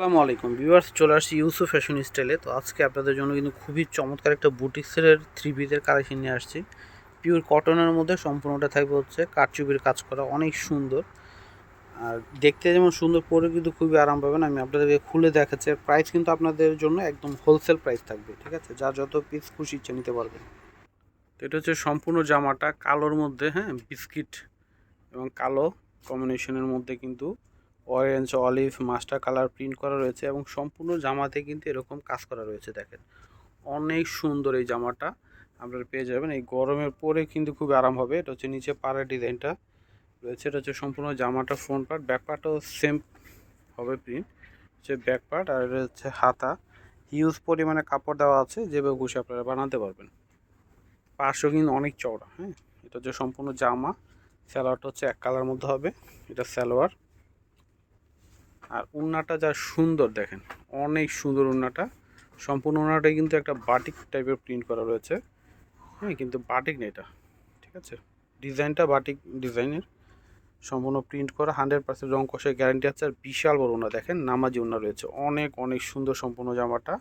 আসসালামু আলাইকুম ভিউয়ার্স, চলে আসছি ইউসুফ ফ্যাশন স্টাইলে তো আজকে আপনাদের জন্য কিন্তু খুবই চমৎকার একটা বুটিক্সের থ্রি পিসের কালেকশন নিয়ে আসছি। পিওর কটনের মধ্যে সম্পূর্ণটা থাকবে হচ্ছে কারচুপির কাজ করা, অনেক সুন্দর। আর দেখতে যেমন সুন্দর পরে কিন্তু খুবই আরাম পাবেন। আমি আপনাদেরকে খুলে দেখাচ্ছি প্রাইস কিন্তু আপনাদের জন্য একদম হোলসেল প্রাইস থাকবে, ঠিক আছে? যার যত পিস খুশি ইচ্ছে নিতে পারবেন। তো এটা হচ্ছে সম্পূর্ণ জামাটা, কালোর মধ্যে হ্যাঁ? বিস্কিট এবং কালো কম্বিনেশনের মধ্যে কিন্তু orange olive master colour print করা রয়েছে এবং সম্পূর্ণ জামাতে কিন্তু এরকম কাজ করা রয়েছে, দেখেন। অনেক সুন্দর এই জামাটা, আপনারা পেয়ে যাবেন। এই গরমের পরে কিন্তু খুব আরাম হবে। এটা হচ্ছে নিচে পাড়ের ডিজাইনটা রয়েছে। এটা হচ্ছে সম্পূর্ণ জামাটা ফ্রন্ট পার্ট ব্যাক পার্টও সেম হবে প্রিন্ট হচ্ছে ব্যাক পার্ট আর এটা হচ্ছে হাতা। হিউজ পরিমাণে কাপড় দেওয়া আছে, যেভাবে খুশি আপনারা বানাতে পারবেন। পাশও কিন্তু অনেক চওড়া হ্যাঁ? এটা হচ্ছে সম্পূর্ণ জামা। স্যালোয়ারটা হচ্ছে এক কালার মধ্যে হবে। এটা স্যালোয়ার আর উন্নাটা যা সুন্দর দেখেন, অনেক সুন্দর উন্নাটা। সম্পূর্ণ উন্নাটাই কিন্তু একটা বাটিক টাইপের প্রিন্ট করা রয়েছে। হ্যাঁ কিন্তু বাটিক নেই এটা, ঠিক আছে? ডিজাইনটা বাটিক ডিজাইনের, সম্পূর্ণ প্রিন্ট করা হান্ড্রেড পার্সেন্ট রং কষের গ্যারান্টি আছে। আর বিশাল বড় উন্না, দেখেন নামাজি উন্না রয়েছে, অনেক অনেক সুন্দর সম্পূর্ণ জামাটা।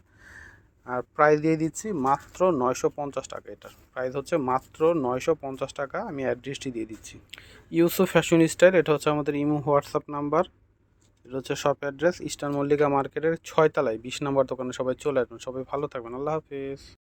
আর প্রাইস দিয়ে দিচ্ছি মাত্র নয়শো পঞ্চাশ টাকা এটার। প্রাইস হচ্ছে মাত্র নয়শো পঞ্চাশ টাকা, আমি অ্যাড্রেসটি দিয়ে দিচ্ছি। ইউসুফ ফ্যাশন স্টাইল এটা হচ্ছে আমাদের ইমো হোয়াটসঅ্যাপ নাম্বার এটা হচ্ছে শপ অ্যাড্রেস ইস্টার্ন মল্লিকা মার্কেটের ছয়তলায়, বিশ নম্বর দোকানে সবাই চলে আসবেন। সবাই ভালো থাকবেন। আল্লাহ হাফিজ।